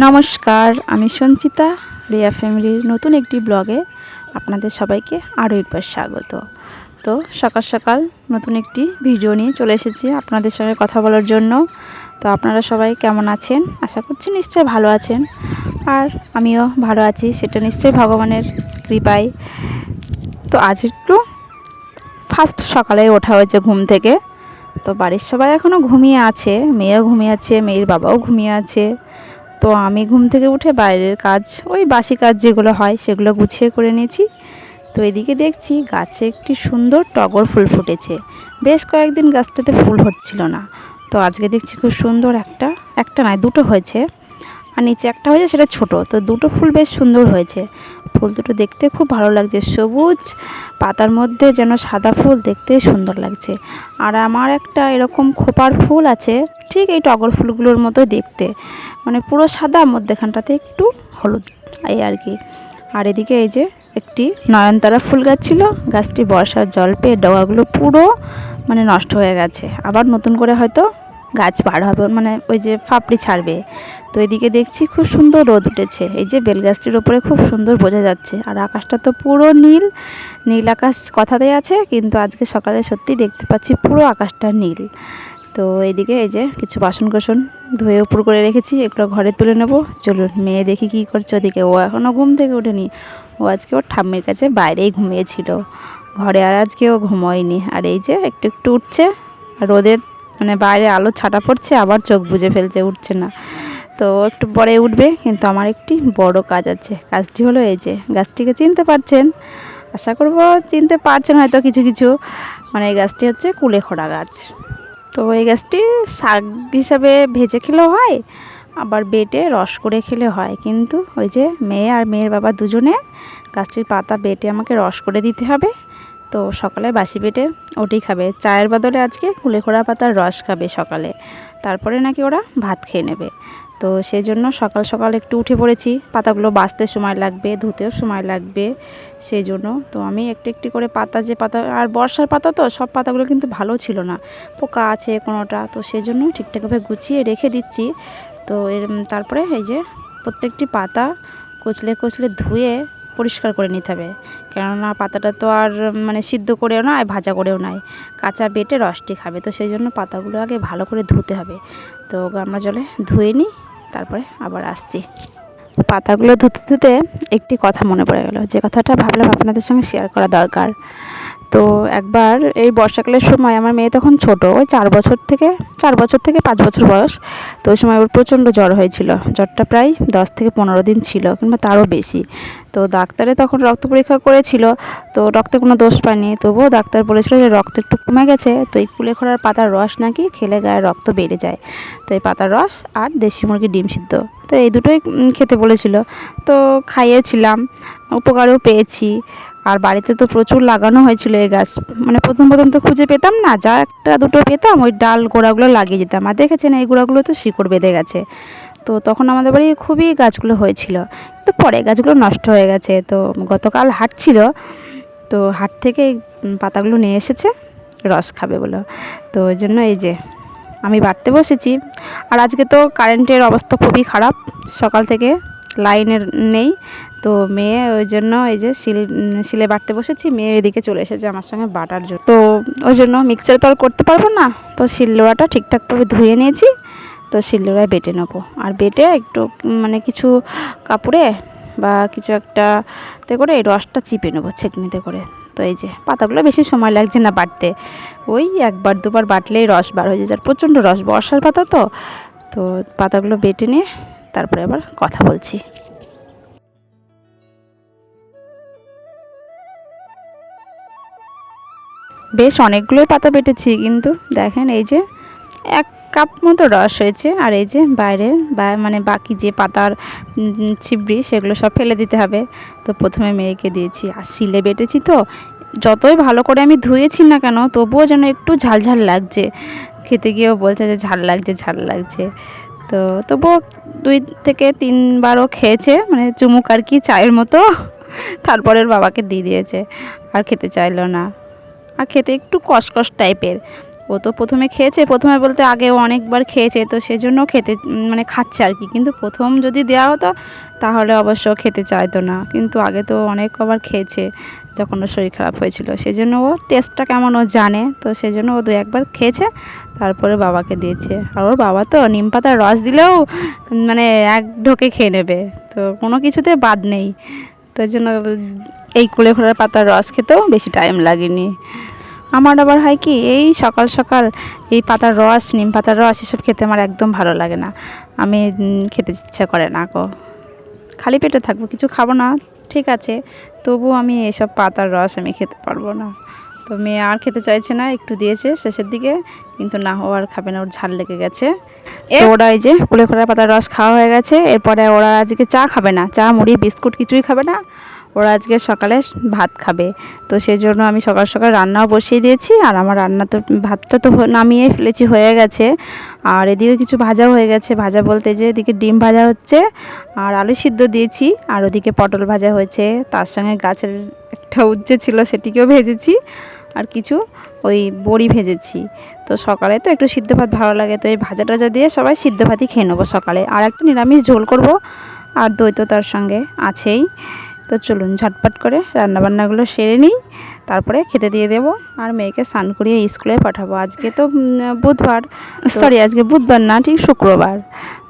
নমস্কার, আমি সঞ্চিতা, রিয়া ফ্যামিলির নতুন একটি ব্লগে আপনাদের সবাইকে আরও একবার স্বাগত। তো সকাল সকাল নতুন একটি ভিডিও নিয়ে চলে এসেছি আপনাদের সঙ্গে কথা বলার জন্য। তো আপনারা সবাই কেমন আছেন? আশা করছি নিশ্চয়ই ভালো আছেন। আর আমিও ভালো আছি, সেটা নিশ্চয়ই ভগবানের কৃপায়। তো আজ একটু ফার্স্ট সকালে ওঠা হয়েছে ঘুম থেকে। তো বাড়ির সবাই এখনও ঘুমিয়ে আছে, মেয়েও ঘুমিয়ে আছে, মেয়ের বাবাও ঘুমিয়ে আছে। তো আমি ঘুম থেকে উঠে বাইরের কাজ, ওই বাসি কাজ যেগুলো হয় সেগুলো গুছিয়ে করে নিয়েছি। তো এদিকে দেখছি গাছে একটি সুন্দর টগর ফুল ফুটেছে। বেশ কয়েকদিন গাছটাতে ফুল হচ্ছিল না। তো আজকে দেখছি খুব সুন্দর একটা একটা নয়, দুটো হয়েছে। আর নিচে একটা হয়েছে, সেটা ছোট। তো দুটো ফুল বেশ সুন্দর হয়েছে। ফুল দুটো দেখতে খুব ভালো লাগছে। সবুজ পাতার মধ্যে যেন সাদা ফুল দেখতে সুন্দর লাগছে। আর আমার একটা এরকম খোপার ফুল আছে, ঠিক এই টগর ফুলগুলোর মতো দেখতে। মানে পুরো সাদা, মধ্যেখানটাতে একটু হলুদ এই আর কি। আর এদিকে এই যে একটি নয়নতারা ফুল গাছ ছিল, গাছটি বর্ষার জল পেয়ে ডগাগুলো পুরো মানে নষ্ট হয়ে গেছে। আবার নতুন করে হয়তো গাছ বার হবে মানে ওই যে ফাপড়ি ছাড়বে। তো এদিকে দেখছি খুব সুন্দর রোদ উঠেছে, এই যে বেলগাছটির ওপরে খুব সুন্দর বোঝা যাচ্ছে। আর আকাশটা তো পুরো নীল নীল আকাশ কথাতেই আছে, কিন্তু আজকে সকালে সত্যি দেখতে পাচ্ছি পুরো আকাশটা নীল। তো এইদিকে এই যে কিছু বাসন কোসন ধুয়ে উপর করে রেখেছি, এগুলো ঘরে তুলে নেব। চলুন, মেয়ে দেখি কী করছে ওদিকে। ও এখনও ঘুম থেকে ওঠেনি। ও আজকে ওর ঠাম্মির কাছে বাইরেই ঘুমিয়েছিল। ঘরে আর আজকে ও ঘুমোয়নি। আর এই যে একটু একটু উঠছে, রোদের মানে বাইরে আলো ছাটা পড়ছে, আবার চোখ বুজে ফেলছে, উঠছে না। তো একটু পরে উঠবে, কিন্তু আমার একটি বড় কাজ আছে। কাজটি হলো এই যে, গাছটিকে চিনতে পারছেন? আশা করব চিনতে পারছেন হয়তো কিছু কিছু। মানে এই গাছটি হচ্ছে কুলেখড়া গাছ। তো এই গাছটি শাক হিসাবে ভেজে খেলেও হয়, আবার বেটে রস করে খেলে হয়। কিন্তু ওই যে মেয়ে আর মেয়ের বাবা দুজনে গাছটির পাতা বেটে আমাকে রস করে দিতে হবে। তো সকালে বাসি পেটে ওটাই খাবে। চায়ের বদলে আজকে কুলেখোড়া পাতার রস খাবে সকালে। তারপরে নাকি ওরা ভাত খেয়ে নেবে। তো সেই জন্য সকাল সকাল একটু উঠে পড়েছি। পাতাগুলো বাঁচতে সময় লাগবে, ধুতেও সময় লাগবে। সেই জন্য তো আমি একটু একটি করে পাতা যে পাতা, আর বর্ষার পাতা তো সব পাতাগুলো কিন্তু ভালো ছিল না। পোকা আছে কোনোটা, তো সেই জন্য ঠিকঠাকভাবে গুছিয়ে রেখে দিচ্ছি। তো এর, তারপরে এই যে প্রত্যেকটি পাতা কচলে কচলে ধুয়ে পরিষ্কার করে নিতে হবে। কেননা পাতাটা তো আর মানে সিদ্ধ করেও নয় ভাজা করেও নয় কাঁচা বেটে রসটি খাবে, তো সেই জন্য পাতাগুলো আগে ভালো করে ধুতে হবে। তো আমরা জলে ধুয়ে নিই, তারপরে আবার আসছি। পাতাগুলো ধুতে ধুতে একটি কথা মনে পড়ে গেল। যে কথাটা ভাবলাম আপনাদের সঙ্গে শেয়ার করা দরকার। তো একবার এই বর্ষাকালের সময় আমার মেয়ে তখন ছোট, ওই চার বছর থেকে, চার বছর থেকে পাঁচ বছর বয়স। তো ওই সময় ওর প্রচণ্ড জ্বর হয়েছিল। জ্বরটা প্রায় দশ থেকে পনেরো দিন ছিল, কিংবা তারও বেশি। তো ডাক্তারে তখন রক্ত পরীক্ষা করেছিল, তো রক্তে কোনো দোষ পায়নি। তবুও ডাক্তার বলেছিল যে রক্ত একটু কমে গেছে, তো এই কুলেখড়ার পাতার রস নাকি খেলে গায়ে রক্ত বেড়ে যায়। তো এই পাতার রস আর দেশি মুরগির ডিম সিদ্ধ। তো এই দুটোই খেতে বলেছিল। তো খাইয়েছিলাম, উপকারও পেয়েছি। আর বাড়িতে তো প্রচুর লাগানো হয়েছিল এই গাছ। মানে প্রথম প্রথম তো খুঁজে পেতাম না, যা একটা দুটো পেতাম, ওই ডাল গোড়াগুলো লাগিয়ে যেতাম আর দেখেছেন এই গোড়াগুলো তো শিকড় বেঁধে গেছে। তো তখন আমাদের বাড়ি খুবই গাছগুলো হয়েছিল। তো পরে গাছগুলো নষ্ট হয়ে গেছে। তো গতকাল হাট ছিল। তো হাট থেকে পাতাগুলো নিয়ে এসেছে, রস খাবে বলো। তো ওই জন্য এই যে আমি বাড়তে বসেছি। আর আজকে তো কারেন্টের অবস্থা খুবই খারাপ। সকাল থেকে লাইনের নেই। তো মেয়ে ওই জন্য এই যে শিল, শিলে বাটতে বসেছি, মেয়ে এদিকে চলে এসেছে আমার সঙ্গে বাটার জন্য। তো ওই জন্য মিক্সার তো আর করতে পারব না, তো শিলনোড়াটা ঠিকঠাকভাবে ধুয়ে নিয়েছি, তো শিলনোড়ায় বেটে নেব। আর বেটে একটু মানে কিছু কাপড়ে বা কিছু একটা তে করে এই রসটা চিপে নেব ছেঁকনিতে করে। তো এই যে, পাতাগুলো বেশি সময় লাগছে না বাটতে। ওই একবার দুবার বাটলেই রস বার হয়ে যায়। প্রচণ্ড রস, বর্ষার পাতা তো তো পাতাগুলো বেটে নিয়ে তারপরে আবার কথা বলছি। বেশ অনেকগুলোই পাতা বেটেছি, কিন্তু দেখেন এই যে এক কাপ মতো রস হয়েছে, আর এই যে বাইরে বা মানে বাকি যে পাতার ছিবড়ি সেগুলো সব ফেলে দিতে হবে। তো প্রথমে মেয়েকে দিয়েছি, আর শিলে বেটেছি তো, যতই ভালো করে আমি ধুয়েছি না কেন, তবুও যেন একটু ঝালঝাল লাগছে। খেতে গিয়েও বলছে যে ঝাল লাগছে ঝাল লাগছে। তো তবুও দুই থেকে তিনবারও খেয়েছে মানে চুমুক আর কি চায়ের মতো। তারপরের বাবাকে দিয়ে দিয়েছে, আর খেতে চাইলো না। আর খেতে একটু কসকস টাইপের। ও তো প্রথমে খেয়েছে, প্রথমে বলতে আগে অনেকবার খেয়েছে, তো সেজন্য খেতে মানে খাচ্ছে আর কি। কিন্তু প্রথম যদি দেওয়া হতো, তাহলে অবশ্য খেতে চাইতো না। কিন্তু আগে তো অনেক আবার খেয়েছে, যখন ওর শরীর খারাপ হয়েছিল। সেই জন্য ও টেস্টটা কেমন ও জানে, তো সেই জন্য ও দু একবার খেয়েছে। তারপরে বাবাকে দিয়েছে। আর ওর বাবা তো নিম পাতার রস দিলেও মানে এক ঢোকে খেয়ে নেবে। তো কোনো কিছুতে বাদ নেই। তো জন্য এই কুলে ঘোড়ার পাতার রস খেতেও বেশি টাইম লাগেনি। আমার আবার হয় কি, এই সকাল সকাল এই পাতার রস, নিম পাতার রস, এসব খেতে আমার একদম ভালো লাগে না। আমি খেতে ইচ্ছা করে না গো। খালি পেটে থাকব, কিছু খাব না, ঠিক আছে। তবু আমি এসব পাতার রস আমি খেতে পারব না। তো মেয়ে আর খেতে চাইছে না, একটু দিয়েছে শেষের দিকে, কিন্তু না ও আর খাবে না, ওর ঝাল লেগে গেছে। ওরা এই যে কুলে খোলা পাতার রস খাওয়া হয়ে গেছে, এরপরে ওরা আজকে চা খাবে না, চা, মুড়ি, বিস্কুট কিছুই খাবে না, ওরা আজকে সকালে ভাত খাবে। তো সেই জন্য আমি সকাল সকাল রান্নাও বসিয়ে দিয়েছি, আর আমার রান্না তো, ভাতটা তো নামিয়ে ফেলেছি, হয়ে গেছে। আর এদিকে কিছু ভাজা হয়ে গেছে, ভাজা বলতে যে এদিকে ডিম ভাজা হচ্ছে, আর আলু সিদ্ধ দিয়েছি, আর ওদিকে পটল ভাজা হয়েছে, তার সঙ্গে গাছের একটা উচ্ছে ছিল, সেটিকেও ভেজেছি। আর কিছু ওই বড়ি ভেজেছি। তো সকালে তো একটু সিদ্ধ ভাত ভালো লাগে, তো এই ভাজা টাজা দিয়ে সবাই সিদ্ধ ভাতই খেয়ে নেব সকালে। আর একটা নিরামিষ ঝোল করব, আর দই তো তার সঙ্গে আছেই। তো চলুন ঝটপট করে রান্নাবান্নাগুলো সেরে নিই, তারপরে খেতে দিয়ে দেবো, আর মেয়েকে স্নান করিয়ে স্কুলে পাঠাবো। আজকে তো বুধবার সরি আজকে বুধবার না, ঠিক শুক্রবার।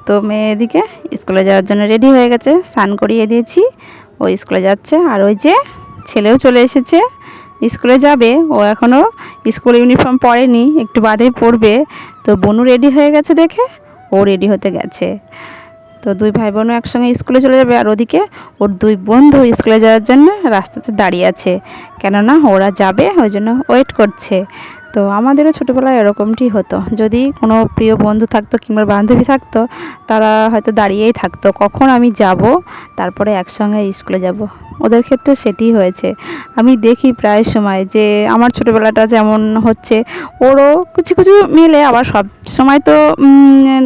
তো মেয়ে এদিকে স্কুলে যাওয়ার জন্য রেডি হয়ে গেছে, স্নান করিয়ে দিয়েছি। ও স্কুলে যাচ্ছে, আর ওই যে ছেলেও চলে এসেছে। স্কুলে যাবে। ও এখনও স্কুল ইউনিফর্ম পরেনি, একটু বাদে পড়বে। তো বনু রেডি হয়ে গেছে দেখে, ও রেডি হতে গেছে। তো দুই ভাই বোনও একসঙ্গে স্কুলে চলে যাবে। আর ওদিকে ওর দুই বন্ধু স্কুলে যাওয়ার জন্য রাস্তাতে দাঁড়িয়ে আছে। কেননা ওরা যাবে, ওই জন্য ওয়েট করছে। তো আমাদেরও ছোটোবেলায় এরকমটি হতো। যদি কোনো প্রিয় বন্ধু থাকতো কিংবা বান্ধবী থাকতো, তারা হয়তো দাঁড়িয়েই থাকতো। কখন আমি যাব, তারপরে একসঙ্গে স্কুলে যাব। ওদের ক্ষেত্রে সেটি হয়েছে। আমি দেখি প্রায় সময় যে আমার ছোটোবেলাটা যেমন হচ্ছে, ওরও কিছু কিছু মিলে। আবার সব সময় তো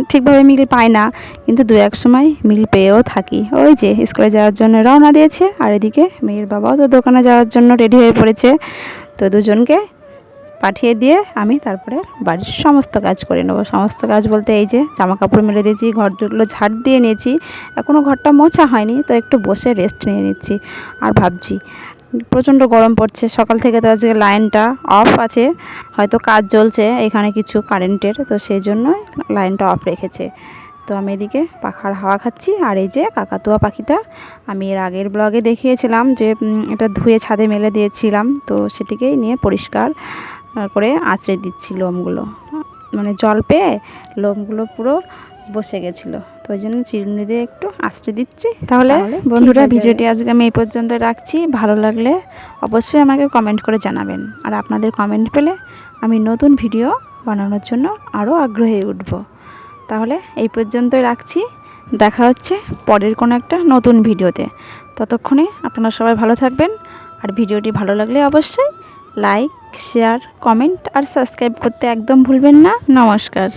ঠিকভাবে মিল পায় না। কিন্তু দু, এক সময় মিল পেয়েও থাকি। ওই যে স্কুলে যাওয়ার জন্য রওনা দিয়েছে। আর এদিকে মেয়ের বাবাও তো দোকানে যাওয়ার জন্য রেডি হয়ে পড়েছে। তো দুজনকে পাঠিয়ে দিয়ে আমি তারপরে বাড়ির সমস্ত কাজ করে নেব। সমস্ত কাজ বলতে এই যে জামা কাপড় মেলে দিয়েছি, ঘরগুলো ঝাড় দিয়ে নিয়েছি। এখনও ঘরটা মোছা হয়নি, তো একটু বসে রেস্ট নিয়ে নিচ্ছি। আর ভাবছি, প্রচণ্ড গরম পড়ছে, সকাল থেকে তো আজকে লাইনটা অফ আছে, হয়তো কাজ চলছে, এখানে কিছু কারেন্টের, তো সেই জন্যই লাইনটা অফ রেখেছে। তো আমি এদিকে পাখার হাওয়া খাচ্ছি, আর এই যে কাকাতুয়া পাখিটা, আমি এর আগের ব্লগে দেখিয়েছিলাম যে এটা ধুয়ে ছাদে মেলে দিয়েছিলাম, তো সেটিকেই নিয়ে পরিষ্কার করে আঁচড়ে দিচ্ছি লোমগুলো। মানে জল পেয়ে লোমগুলো পুরো বসে গেছিল। তো ওই জন্য চিরুনি দিয়ে একটু আঁচড়ে দিচ্ছি। তাহলে বন্ধুরা ভিডিওটি আজকে আমি এই পর্যন্ত রাখছি। ভালো লাগলে অবশ্যই আমাকে কমেন্ট করে জানাবেন। আর আপনাদের কমেন্ট পেলে আমি নতুন ভিডিও বানানোর জন্য আরও আগ্রহী উঠব। তাহলে এই পর্যন্তই রাখছি। দেখা হচ্ছে পরের কোনো একটা নতুন ভিডিওতে। ততক্ষণে আপনারা সবাই ভালো থাকবেন। আর ভিডিওটি ভালো লাগলে অবশ্যই লাইক শেয়ার কমেন্ট আর সাবস্ক্রাইব করতে একদম ভুলবেন না। নমস্কার।